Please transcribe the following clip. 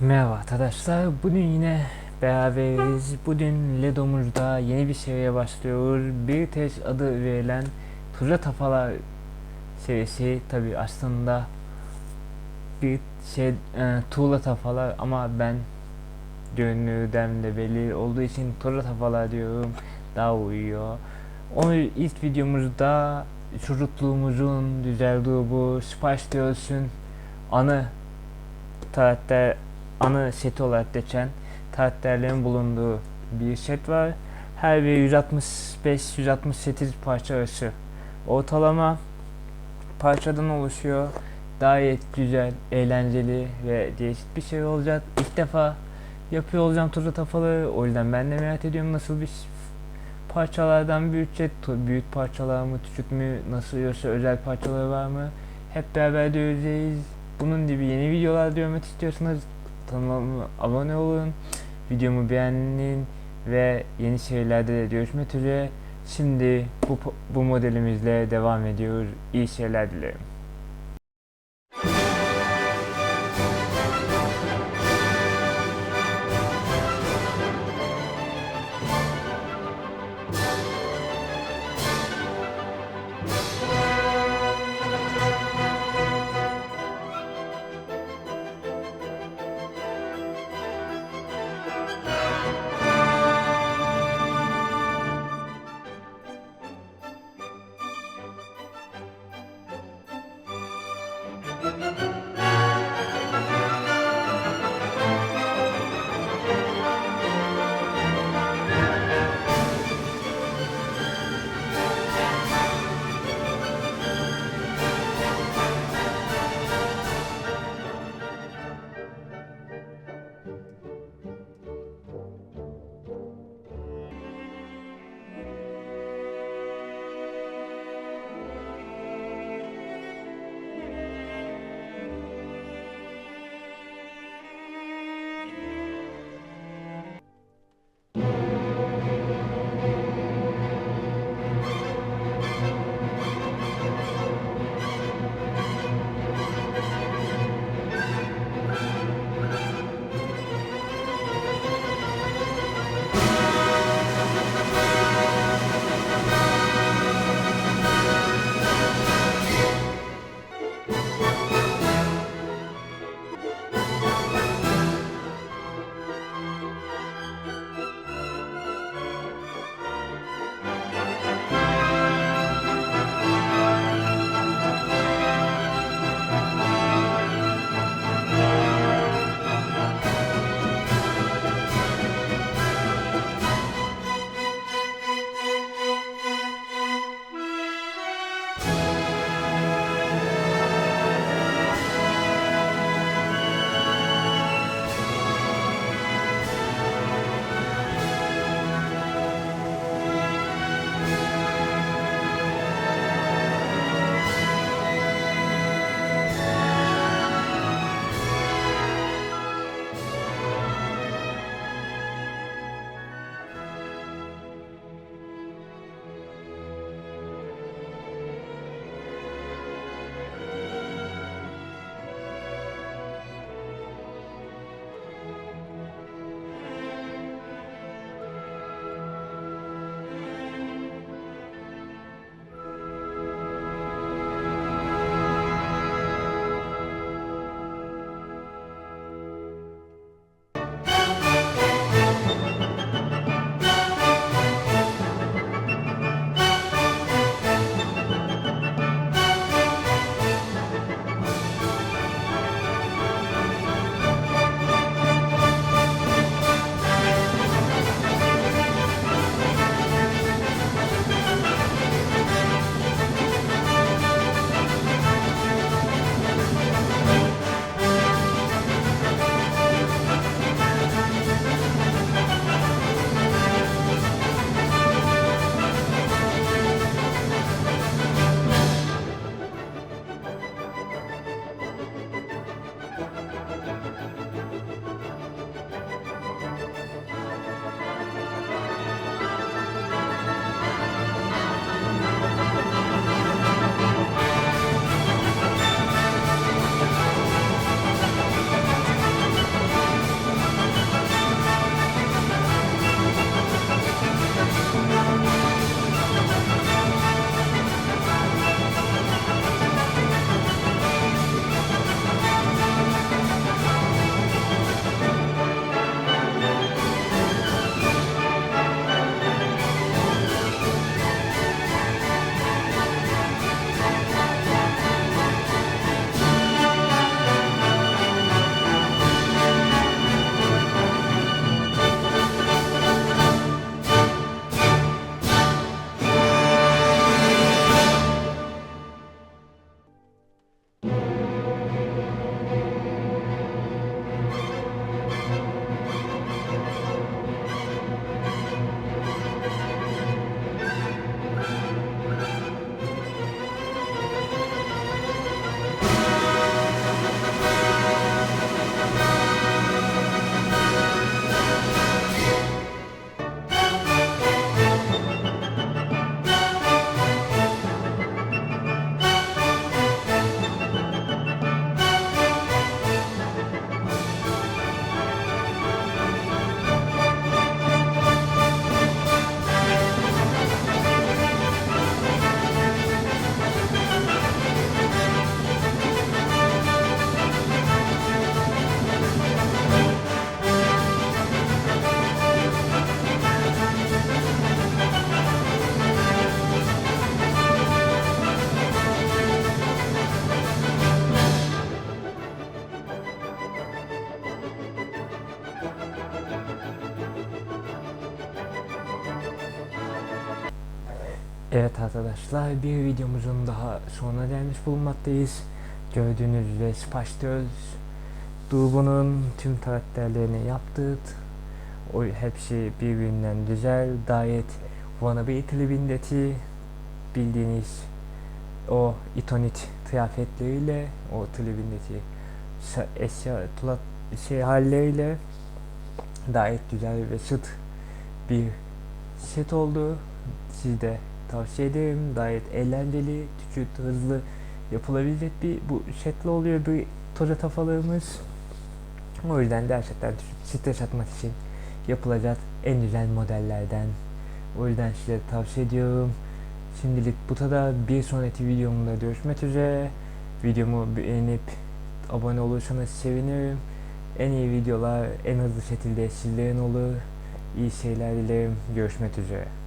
Merhaba arkadaşlar. Bugün yine beraberiz. Bugün Ledomuz'da yeni bir seriye başlıyor. Bir test adı verilen Tuzla Tafalar serisi tabi aslında bir şey e, Tuğla Tafalar ama ben gönlümden de belli olduğu için Tuzla Tafalar diyorum. Daha uyuyor. Onu ilk videomuzda çocukluğumuzun düzeldiği bu Spice Girls'ün anı karakter ana seti olarak geçen karakterlerin bulunduğu bir set var. Her biri 165-168 parça arası. Ortalama parçadan oluşuyor. Gayet güzel, eğlenceli ve değişik bir şey olacak. İlk defa yapıyor olacağım turda tafaları. O yüzden ben de merak ediyorum nasıl bir parçalardan büyütecek. Büyük parçalar mı, küçük mü, nasıl yoksa özel parçaları var mı? Hep beraber göreceğiz. Bunun gibi yeni videolar görmek istiyorsanız kanalıma abone olun. Videomu beğenin ve yeni şeylerde de görüşmek üzere. Şimdi bu, bu modelimizle devam ediyoruz. İyi şeyler dilerim. Evet arkadaşlar bir videomuzun daha sonuna gelmiş bulunmaktayız. Gördüğünüz üzere Spaştöz Durgun'un tüm karakterlerini yaptık. O hepsi birbirinden güzel. Gayet Wannabe klibindeki bildiğiniz o itonit kıyafetleriyle o klibindeki sa- eşya şey halleriyle gayet güzel ve şık bir set oldu. Siz de tavsiye ederim. Gayet eğlenceli, küçük, hızlı yapılabilecek bir bu setli oluyor bir toza tafalığımız. O yüzden gerçekten stres atmak için yapılacak en güzel modellerden. O yüzden size tavsiye ediyorum. Şimdilik bu kadar. Bir sonraki videomda görüşmek üzere. Videomu beğenip abone olursanız sevinirim. En iyi videolar en hızlı şekilde sizlerin olur. İyi şeyler dilerim. Görüşmek üzere.